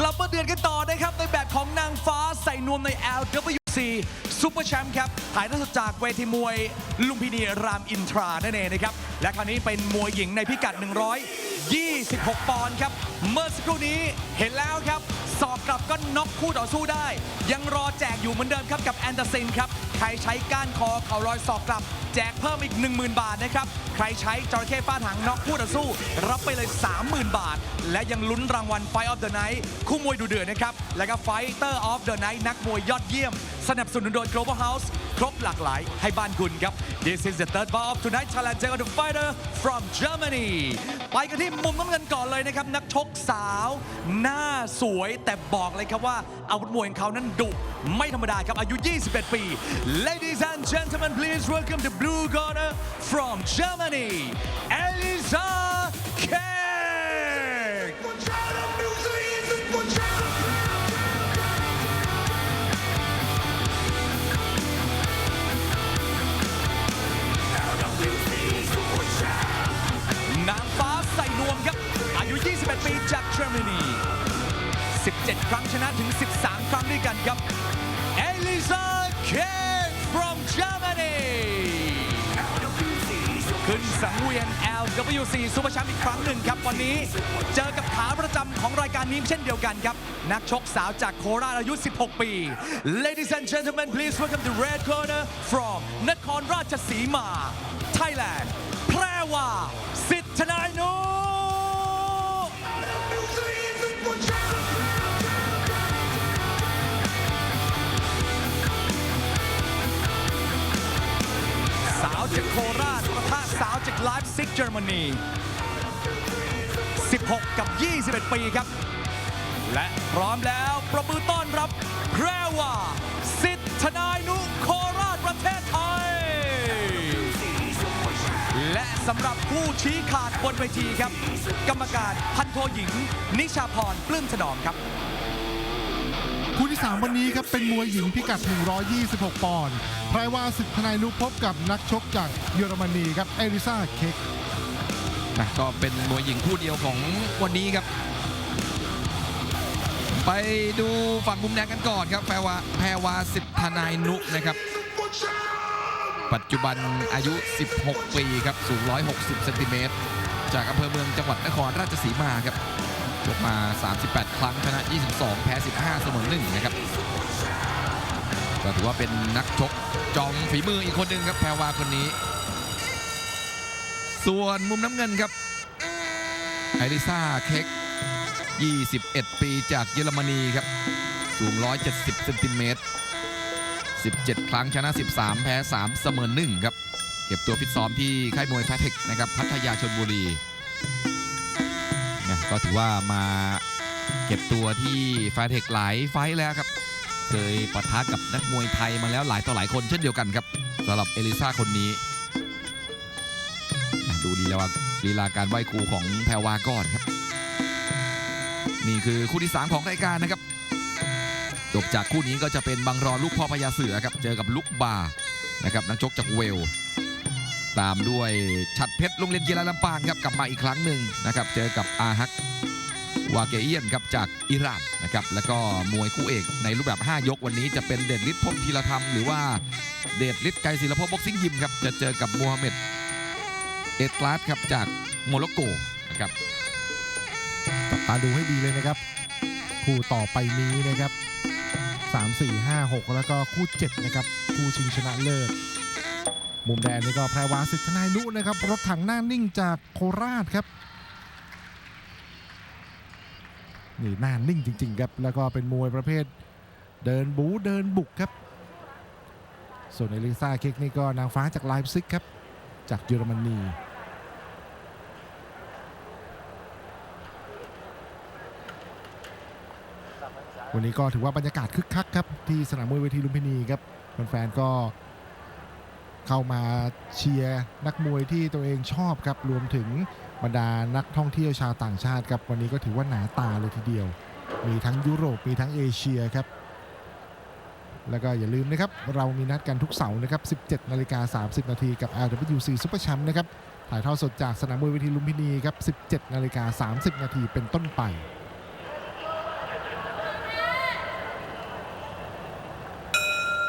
กลับมาเดือนกันต่อนะครับ ในแบบของนางฟ้าใส่นวมใน LWC ซูเปอร์แชมป์ครับถ่ายทอดสดจากเวทีมวย ลุมพินีรามอินทรานั่นเองนะครับ และคราวนี้เป็นมวยหญิงในพิกัด 126 ปอนด์ครับ เมื่อสักครู่นี้เห็นแล้วครับ สอบกลับก็น็อกคู่ต่อสู้ได้ ยังรอแจกอยู่เหมือนเดิมครับกับแอนเดอร์ซินครับ ใครใช้ก้านคอเข่ารอยสอกกลับ จกเพิ่มอีก 10,000 บาทนะครับ ใครใช้จระเข้ฟาดหางน็อกคู่ต่อสู้ รับไปเลย 30,000 บาท และยังลุ้นรางวัล Fight of the Night คู่มวยดูเดือดนะครับ และก็ Fighter of the Night นักมวยยอดเยี่ยม สนับสนุนโดย Global House ครบหลากหลายให้บ้านคุณครับ This is the third bout of tonight challenger of the fighter from Germany ไปกันที่มุมน้ำเงินก่อนเลยนะครับ นักชกสาว หน้าสวยแต่บอกเลยครับว่าอาวุธมวยของเขานั้นดุไม่ธรรมดาครับ อายุ 21 ปี Ladies and gentlemen please welcome the blue corner from Germany Elisa Keg W4 ซูเปอร์แชมป์อีกครั้งหนึ่งครับ วันนี้เจอกับขาประจำของรายการนี้เช่นเดียวกันครับ นักชกสาวจากโคราชอายุ 16 ปี Ladies and gentlemen please welcome the red corner from นครราชสีมา Thailand แพรวาสิทธนายนุสาวจากโคราช ไลฟ์ซิกเยอรมนี 16 กับ 21 ปีครับ และพร้อมแล้วประมือต้อนรับแพรวาสิทธนายนุโคราชประเทศไทย และสำหรับผู้ชี้ขาดบนเวทีครับ กรรมการพันโทหญิง นิชาพรปลื้มถนอมครับ ที่ 3 วันนี้ครับเป็นมวยหญิงพิกัด 126 ปอนด์ไพรวาสิทธนายนุพบกับนักชกจากเยอรมนีครับเอริซาเคกนะก็เป็นมวยหญิงคู่เดียวของวันนี้ครับ ไปดูฝั่งมุมแดงกันก่อนครับแพรวาแพรวาสิทธนายนุนะครับ ปัจจุบันอายุ 16 ปีครับ สูง 160 เซนติเมตร จากอำเภอเมืองจังหวัดนครราชสีมาครับ ชกมา 38 ครั้งชนะ 22 แพ้ 15 เสมอ1นะครับก็ถือว่าเป็นนักชกจอมฝีมืออีกคนหนึ่งครับแพรวาคนนี้ ส่วนมุมน้ำเงินครับไอริซาเค้ก21 ปีจากเยอรมนีครับ สูง 170 เซนติเมตร 17 ครั้งชนะ 13 แพ้ 3 เสมอ1ครับ เก็บตัวฟิตซ้อมที่ค่ายมวยแฟร์เทคนะครับ พัทยาชนบุรี ก็ถือว่ามาเก็บตัวที่แฟร์เทคหลายไฟแล้วครับ เคยปะทะกับนักมวยไทยมาแล้วหลายต่อหลายคนเช่นเดียวกันครับสำหรับเอลิซาคนนี้ ดูลีลาลีลาการไหว้ครูของแพรวาก่อนครับ นี่คือคู่ที่ 3 ของรายการนะครับ จบจากคู่นี้ก็จะเป็นบังรอนลูกพ่อพญาเสือครับ เจอกับลูกบานะครับนักชกจากเวล ตามด้วยชัดเพชรโรงเรียนกีฬาลำปางครับกลับมาอีกครั้งหนึ่งนะครับเจอกับอาฮักวาเกเอียนครับจากอิหร่านนะครับแล้วก็มวยคู่เอกในรูปแบบ 5 ยกวันนี้จะเป็นเดชฤทธิ์พบธีรธรรม หรือว่าเดชฤทธิ์ไกรศิลปบ็อกซิ่งยิมครับจะเจอกับมูฮัมเหม็ดเอ็ดกลาสครับจากโมร็อกโกนะครับจับตาดูให้ดีเลยนะครับ คู่ต่อไปนี้นะครับ 3 4 5 6 แล้วก็คู่ 7 นะครับ คู่ชิงชนะเลิศ มุมแดงนี่ก็แพรวาสิทธนายนุนะครับ รถถังหน้านิ่งจากโคราชครับนี่หน้านิ่งจริง ๆ ครับ แล้วก็เป็นมวยประเภท เดินบูเดินบุกครับ ส่วนเอลิซาเค้กนี่ก็นางฟ้าจากไลฟ์ซิกครับ จากเยอรมนีวันนี้ก็ถือว่าบรรยากาศคึกคักครับ ที่สนามมวยเวทีลุมพินีครับแฟนๆก็ เข้ามาเชียร์นักมวยที่ตัวเองชอบครับรวมถึงบรรดานักท่องเที่ยวชาวต่างชาติครับวันนี้ก็ถือว่าหนาตาเลยทีเดียว มีทั้งยุโรปมีทั้งเอเชียครับ แล้วก็อย่าลืมนะครับ เรามีนัดกันทุกเสาร์นะครับ 17 นาฬิกา 30 นาทีกับ LWC Super Champ นะครับถ่ายทอดสดจากสนามมวยเวทีลุมพินีครับ 17 นาฬิกา 30 นาทีเป็นต้นไป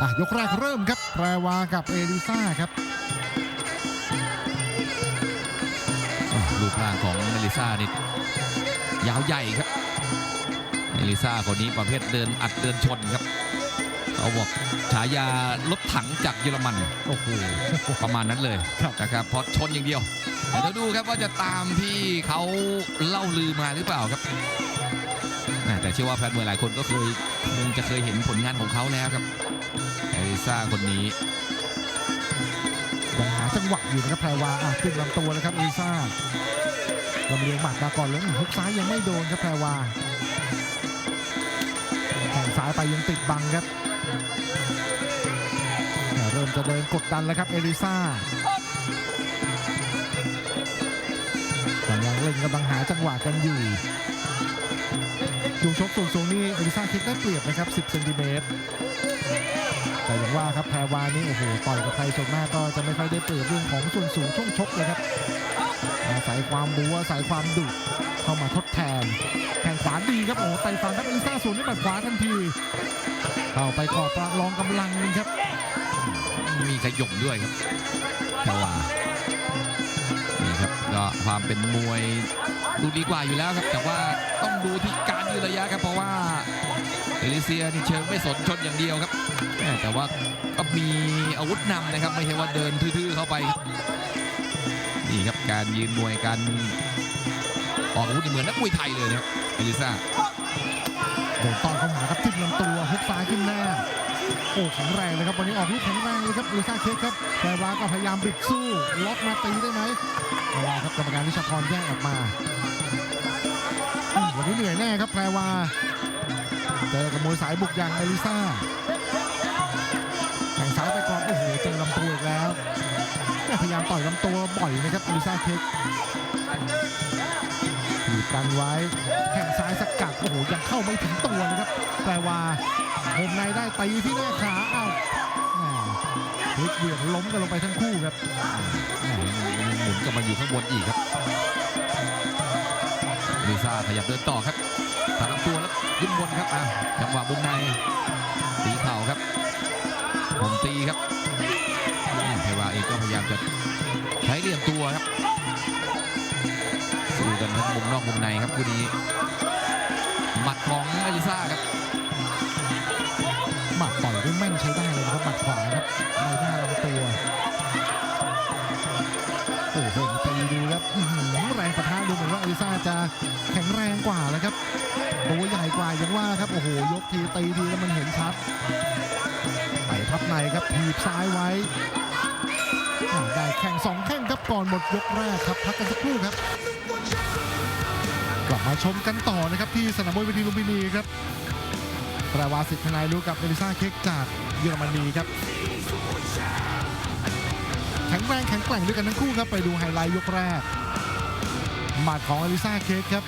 อะยกแรกเริ่มครับแปรวากับเอลิซ่าครับอะรูปร่างของเอลิซ่านี่ยาวใหญ่ครับ เอลิซ่าคนนี้ประเภทเดินอัดเดินชนครับเขาบอกฉายารถถังจากเยอรมันโอ้โหประมาณนั้นเลยครับนะครับเพราะชนอย่างเดียวแต่เดี๋ยวดูครับว่าจะตามที่เขาเล่าลือมาหรือเปล่าครับ แต่เชื่อว่าแฟนมวยหลายคนก็เคยคงจะเคยเห็นผลงานของเขาแล้วครับเอลิซ่าคนนี้ยังหาจังหวะอยู่นะครับแพรวาอะขึ้นลำตัวนะครับเอลิซ่าลำเลียงหมัดมาก่อนแล้วฮุกซ้ายยังไม่โดนครับแพรวาแข่งซ้ายไปยังติดบังครับเริ่มจะเดินกดดันแล้วครับเอลิซ่ากำลังเล่นกำลังหาจังหวะกันอยู่ ช่วงชกส่วนสูงนี่อลิซ่าคิดได้เปรียบนะครับ 10เซนติเมตรแต่อย่างว่าครับแพรวานี่โอ้โหต่อยกับใครส่วนมากก็จะไม่ค่อยได้เปรียบเรื่องของส่วนสูงช่วงชกเลยครับอาศัยความบูอาศัยความดุเข้ามาทดแทนแข่งขวาดีครับโอ้ไต่ฟังครับอีซ่าสูนด้วยหมัดขวาทันทีเข้าไปกอดประลองกำลังครับ มีขยมด้วยครับแพรวานี่ครับก็ความเป็นมวยดูดีกว่าอยู่แล้วครับแต่ว่า ต้องดูที่การยืนระยะครับเพราะว่าเอลิเซียนี่เชิงไม่สนชนอย่างเดียวครับ แต่ว่าก็มีอาวุธนำนะครับ ไม่ใช่ว่าเดินทื่อๆเข้าไป นี่ครับการยืนมวยการออกอาวุธเหมือนนักมวยไทยเลยนะครับเอลิซ่าเดินต่อยเข้าหาครับจิ้มลำตัวฮุกซ้ายขึ้นหน้าโอ้แข็งแรงเลยครับวันนี้ออกลูกแข็งแรงเลยครับลิซ่าเค้กครับแพรวาก็พยายามบิดสู้ล็อกมาตีได้ไหมไม่ได้ครับกรรมการวิชาพรแยกออกมา วันนี้เหนื่อยแน่ครับแพรวาเจอกับมวยสายบุกอย่างเอลิซ่าแข่งซ้ายไปก่อนโอ้โหเจอลำตัวอีกแล้วแม่พยายามต่อยลำตัวบ่อยนะครับเอลิซ่าเค้กถีบกันไว้แข่งซ้ายสกัดโอ้โหยังเข้าไม่ถึงตัวนะครับแปลว่าผมในได้ตีที่หน้าขาอ้าวแหม่พลิกเหวี่ยงล้มกันลงไปทั้งคู่ครับหม่ยังหมุนกลับมาอยู่ข้างบนอีกครับ ลิซ่าขยับเดินต่อครับตัดลำตัวแล้วขึ้นบนครับอะจังหวะวงในตีเข่าครับผมตีครับเทวาเองก็พยายามจะใช้เหลี่ยมตัวครับสู้กันทั้งมุมนอกมุมในครับคู่นี้หมัดของอลิซ่าครับ กว่าแล้วครับตัวใหญ่กว่าอย่างว่าครับโอ้โหยกทีตีทีแล้วมันเห็นชัดไปทับในครับถีบซ้ายไว้ได้แข่งสองแข่งครับก่อนหมดยกแรกครับพักกันสักครู่ครับ กลับมาชมกันต่อนะครับที่สนามมวยเวทีลุมพินีครับแปรวาสิทธิ์นายรู้กับเอลิซ่าเค้กจากเยอรมนีครับแข็งแรงแข็งแกร่งด้วยกันทั้งคู่ครับไปดูไฮไลท์ยกแรกหมัดของเอลิซ่าเค้กครับ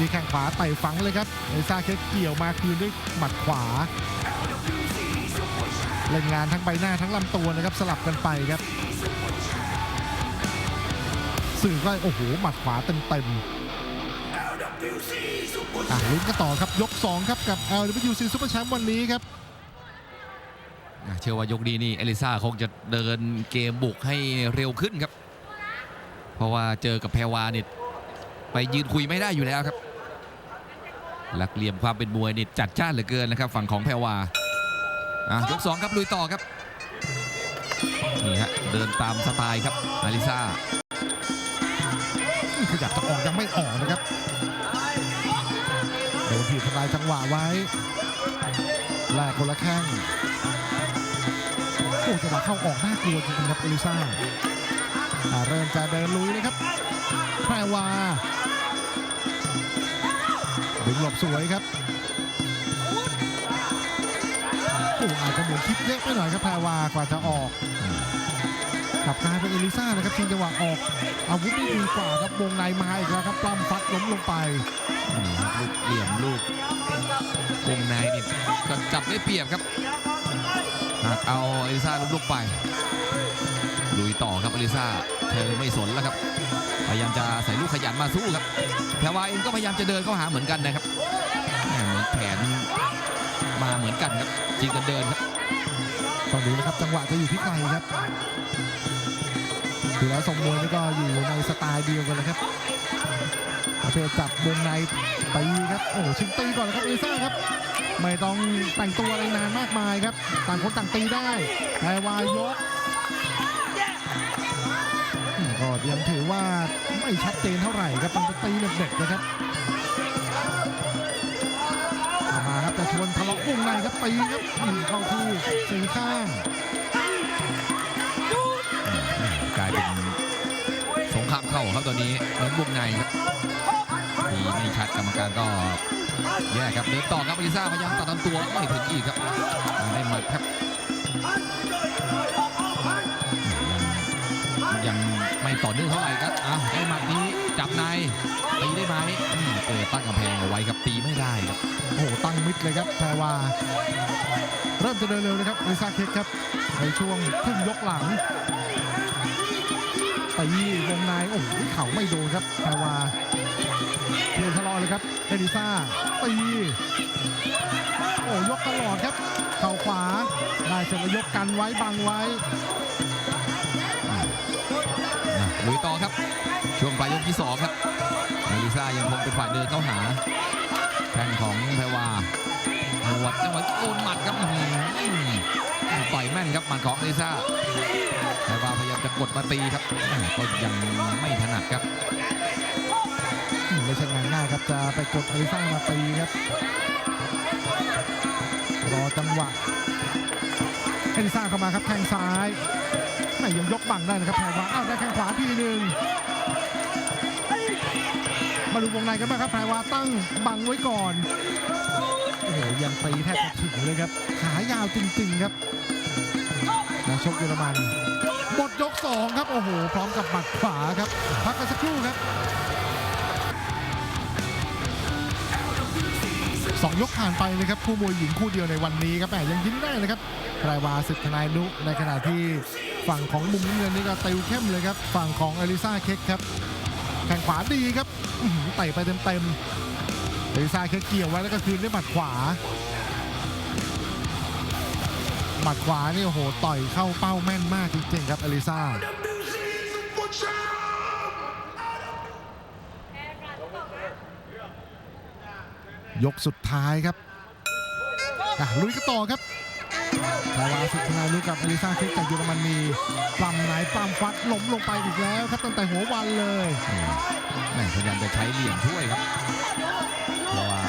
มีแข้งขวาไต่ฝังเลยครับเอลิซ่าเค้กเกี่ยวมาคืนด้วยหมัดขวา เล่นงานทั้งใบหน้าทั้งลำตัวนะครับสลับกันไปครับ สื่อก็โอ้โหหมัดขวาเต็มๆอะลุ้นกันต่อครับยก 2 ครับกับ LWC Super Champ วันนี้ครับเชื่อว่ายกนี้นี่เอลิซาคงจะเดินเกมบุกให้เร็วขึ้นครับ เพราะว่าเจอกับแพรวาเนี่ยไปยืนคุยไม่ได้อยู่แล้วครับ หลักเหลี่ยมความเป็นมวยนี่จัดจ้านเหลือเกินนะครับฝั่งของแพรวาอะยกสองครับลุยต่อครับนี่ฮะเดินตามสไตล์ครับอลิซาขยับจะออกยังไม่ออกนะครับโดนถีบทำลายจังหวะไว้แลกคนละแข้งโอ้จังหวะเข้าออกน่ากลัวจริงๆครับเอลิซาเริ่มจะเดินลุยนะครับแพรวา ดึงหลบสวยครับโอ้อาจจะเหมือนคิดเยอะไปหน่อยครับแพรวากว่าจะออกกลับกลายเป็นเอลิซ่านะครับชิงจังหวะออกอาวุธนี่ดีกว่าครับวงในมาอีกแล้วครับปล้ำฟัดล้มลงไปลูกเหลี่ยมลูกวงในนี่ก็จับได้เปรียบครับหากเอาเอลิซ่าลุกลุกไป ลุยต่อครับอลิซ่าเธอไม่สนแล้วครับ พยายามจะใส่ลูกขยันมาสู้ครับแพรวาเองก็พยายามจะเดินเข้าหาเหมือนกันนะครับแหม่เหมือนแผนมาเหมือนกันครับจริงกันเดินครับต้องดูนะครับจังหวะจะอยู่ที่ใครครับดูแล้วทรงมวยนี่ก็อยู่ในสไตล์เดียวกันเลยครับประเภทจับวงในตีครับโอ้โหชิงตีก่อนเลยครับเอซ่าครับ ไม่ต้องแต่งตัวอะไรนานมากมายครับ ต่างคนต่างตีได้แต่วายกอืมก็ ยังถือว่าไม่ชัดเจนเท่าไหร่ครับต้องตีเด็กๆนะครับเอมาครับจะชวนทะเลาะวงในครับตีครับยิงเข้าที่สีข้างกลายเป็นสงครามเข้าครับตอนนี้เหมือนวงในครับทีไม่ชัดกรรมการก็แย่ครับเดินต่อครับอลิซ่าพยายามตัดลำตัวไม่ถึงอีกครับได้หมัดครับยัง ไม่ต่อเนื่องเท่าไหร่ครับอะได้หมัดนี้จับในตีได้ไหมเออตั้งกำแพงเอาไว้ครับตีไม่ได้ครับโอ้โหตั้งมิดเลยครับแพรวาเริ่มจะเดินเร็วเลยครับลิซ่าเค้กครับในช่วงครึ่งยกหลังตีวงในโอ้โหเข่าไม่โดนครับแพรวาเทียนทะเลาะเลยครับเอลิซ่าตีโอ้ยกตลอดครับ เข่าขวาได้เสร็จแล้วยกกันไว้บังไว้ ลุยต่อครับ ช่วงปลายยกที่สองครับเมลิซ่ายังคงเป็นฝ่ายเดินเข้าหาแข้งของแพรวาหวดจังหวะโอนหมัดครับต่อยแม่นครับหมัดของเมลิซ่าแพรวาพยายามจะกดมาตีครับก็ยังไม่ถนัดครับไม่ใช่งานง่ายครับจะไปกดอลิซ่ามาตีครับรอจังหวะ เอลิซ่าเข้ามาครับแทงซ้ายไม่ยังยกบังได้นะครับแพรวาอ้าวได้แข้งขวาทีหนึ่งมาดูวงในกันบ้างครับแพรวาตั้งบังไว้ก่อนโอ้โหยังตีแทบจะถึงเลยครับขายาวจริงๆครับนักชกเยอรมันหมดยกสองครับโอ้โหพร้อมกับหมัดขวาครับพักกันสักครู่ครับสองยกผ่านไปนะครับคู่มวยหญิงคู่เดียวในวันนี้ครับแหมยังยิ้มได้นะครับ แพรวาสิทธิ์ทนายนุในขณะที่ฝั่งของมุมเงินนี่ก็ติวเข้มเลยครับ ฝั่งของอลิซาเค้กครับแข่งขวาดีครับอื้อหือเตะไปเต็มๆอลิซาเค้กเกี่ยวไว้แล้วก็คืนด้วยหมัดขวาหมัดขวานี่โอ้โหต่อยเข้าเป้าแม่นมากจริงๆครับอลิซายกสุดท้ายครับลุยกันต่อครับ ดาราสุดทนายลุยกับอลิซาเช็คจากเยอรมนีปล้ำไหนปล้ำฟัดล้มลงไปอีกแล้วครับตั้งแต่หัววันเลยอืมแม่พยายามจะใช้เหลี่ยมช่วยครับเพราะว่า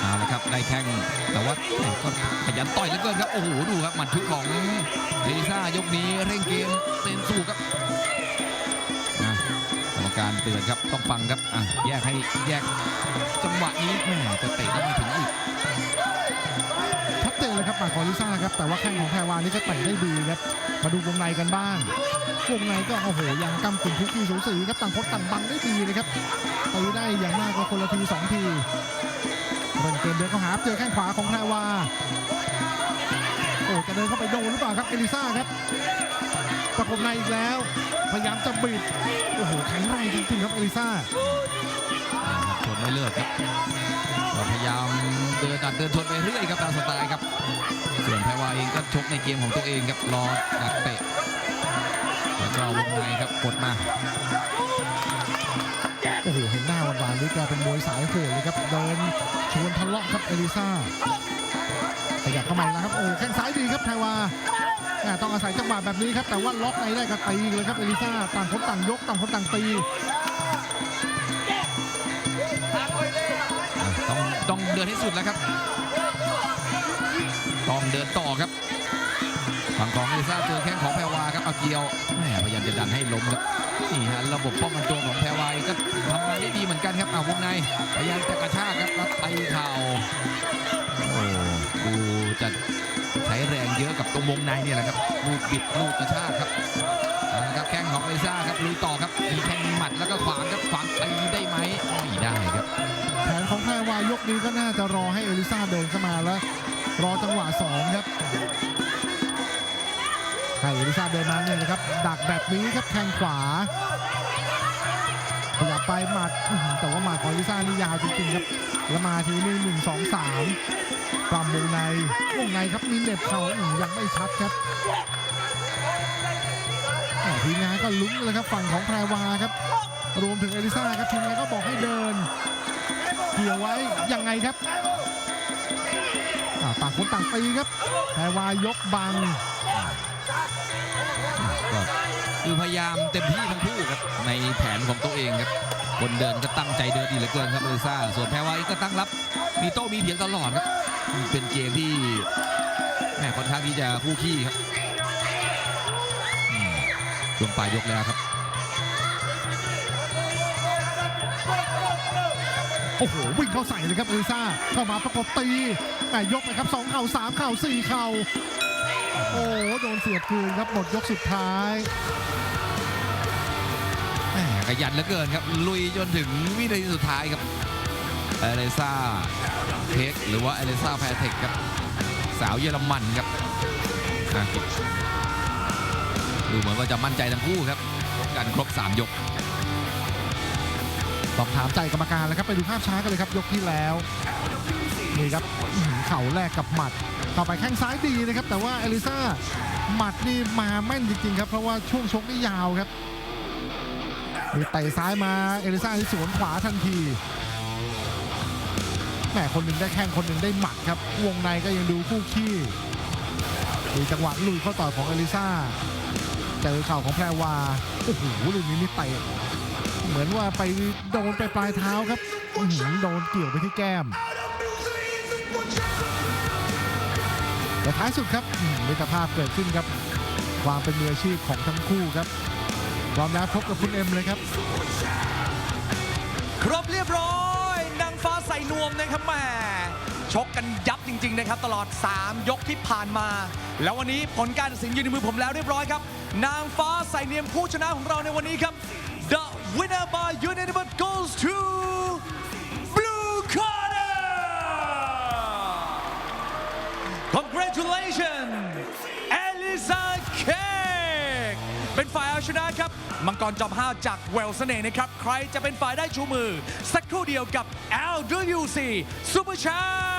เอาละครับได้แข้งแต่ว่าแม่ก็ขยันต่อยเหลือเกินครับโอ้โหดูครับหมัดชุดของเดลิซ่ายกนี้เร่งเกมเต็มสู้ครับอะกรรมการเตือนครับต้องฟังครับอะแยกให้แยกจังหวะนี้แม่จะเตะก็ไม่ถึงอีกชัด ครับหมากของลิซ่าครับแต่ว่าแข้งของแพรวานี่ก็เตะได้ดีครับมาดูวงในกันบ้างวงในก็โอ้โหยังกำกึ่งทุกทีสูสีครับต่างคนต่างบังได้ดีเลยครับตีได้อย่างมากก็คนละทีสองทีเริ่มเกมเดินเข้าหาเจอแข้งขวาของแพรวาโอ้จะเดินเข้าไปโดนหรือเปล่าครับเอลิซ่าครับประกบในอีกแล้ว พยายามจะบิดโอ้โหแข็งแรงจริงๆครับเอลิซ่าชนไม่เลิกครับพยายามเดินตัดเดินชนไปเรื่อยครับตามสไตล์ครับ เองก็ชกในเกมของตัวเองครับรอดักเตะแล้วก็วงในครับกดมาโอ้โหเห็นหน้าหวานๆนี่แกเป็นมวยสายโหดเลยครับเดินชวนทะเลาะครับเอลิซ่าขยับเข้ามาอีกแล้วครับโอ้แข้งซ้ายดีครับแพรวาแหม่ต้องอาศัยจังหวะแบบนี้ครับ แต่ว่าล็อกในได้ก็ตีเลยครับเอลิซ่าต่างคนต่างยกต่างคนต่างตีต้องต้องเดินให้สุดแล้วครับ ต้องเดินต่อครับฝั่งของเอลิซ่าเจอแข้งของแพรวาครับเอาเกียวแหมพยายามจะดันให้ล้มครับนี่ฮะระบบป้องกันตัวของแพรวาก็ทำงานได้ดีเหมือนกันครับเอาวงในพยายามจะกระชากครับแล้วตีเข่าโอ้ดูจะใช้แรงเยอะกับตรงวงในเนี่ยแหละครับลูกบิดลูกกระชากครับเอาละครับแข้งของเอลิซ่าครับลุยต่อครับมีแข้งมีหมัดแล้วก็ขวางครับขวางตีได้ไหมไม่ได้ครับ แผนของแพรวายกนี้ก็น่าจะรอให้เอลิซ่าเดินเข้ามาแล้ว รอจังหวะสองครับให้เอลิซ่าเดินมาเนี่ยนะครับ ดักแบบนี้ครับแทงขวาขยับไปหมัดแต่ว่าหมัดของลิซานี่ยาวจริงๆครับแล้วมาทีนี้หนึ่งสองสามปรำวงในวงในครับมีเหน็บเข่าอยังไม่ชัดครับทีมงานก็ลุ้นเลยครับฝั่งของแพรวาครับ รวมถึงเอลิซาครับทีมงานก็บอกให้เดินเกี่ยวไว้ยังไงครับ ต่างคนต่างตีครับแพรวายกบังก็คือพยายามเต็มที่ทั้งคู่ครับในแผนของตัวเองครับ คนเดินก็ตั้งใจเดินดีเหลือเกินครับเอลซ่า ส่วนแพรวาเองก็ตั้งรับ มีโต้มีเถียงตลอดครับ เป็นเกมที่แหม่ค่อนข้างที่จะคู่ขี้ครับอืมช่วงปลายยกแล้วครับ โอ้โหวิ่งเข้าใส่เลยครับเอลิซ่าเข้ามาประกบตีแหม่ยกไปครับสองเข่าสามเข่าสี่เข่าโอ้โดนเสียบคืนครับหมดยกสุดท้ายแหมขยันเหลือเกินครับ ลุยจนถึงวินาทีสุดท้ายครับเอเลซ่าเทคหรือว่าเอเลซ่าแพเทคครับ สาวเยอรมันครับดูเหมือนว่าจะมั่นใจทั้งคู่ครับ กันครบ 3 ยก สอบถามใจกรรมการแล้วครับไปดูภาพช้ากันเลยครับยกที่แล้วนี่ครับเข่าแรกกับหมัดเข้าไปแข้งซ้ายดีนะครับ แต่ว่าเอลิซ่าหมัดนี่มาแม่นจริงๆครับ เพราะว่าช่วงชกนี่ยาวครับมีเตะซ้ายมาเอลิซ่าที่สวนขวาทันทีแหมคนหนึ่งได้แข้งคนหนึ่งได้หมัดครับ วงในก็ยังดูคู่ขี้มีจังหวะลุยเข้าต่อยของเอลิซ่าเจอเข่าของแพรวาโอ้โหลูกนี้นี่เตะ เหมือนว่าไปโดนไปปลายเท้าครับโดนเกี่ยวไปที่แก้มแต่ท้ายสุดครับมิตรภาพเกิดขึ้นครับ ความเป็นมืออาชีพของทั้งคู่ครับพร้อมแล้วพบกับคุณเอ็มเลยครับ ครบเรียบร้อยนางฟ้าใส่นวมนะครับแม่ชกกันยับจริง ๆ นะครับ ตลอด 3 ยกที่ผ่านมา แล้ววันนี้ผลการตัดสินยู่ในมือผมแล้วเรียบร้อยครับ นางฟ้าใส่เนียมผู้ชนะของเราในวันนี้ครับ winner by unanimous goes to Blue Corner Congratulations Elisa Cake เป็นฝ่ายเอาชนะครับ มังกรจอมห้าจากเวลสเน่นะครับ ใครจะเป็นฝ่ายได้ชูมือ สักครู่เดียวกับ LWC Super Champ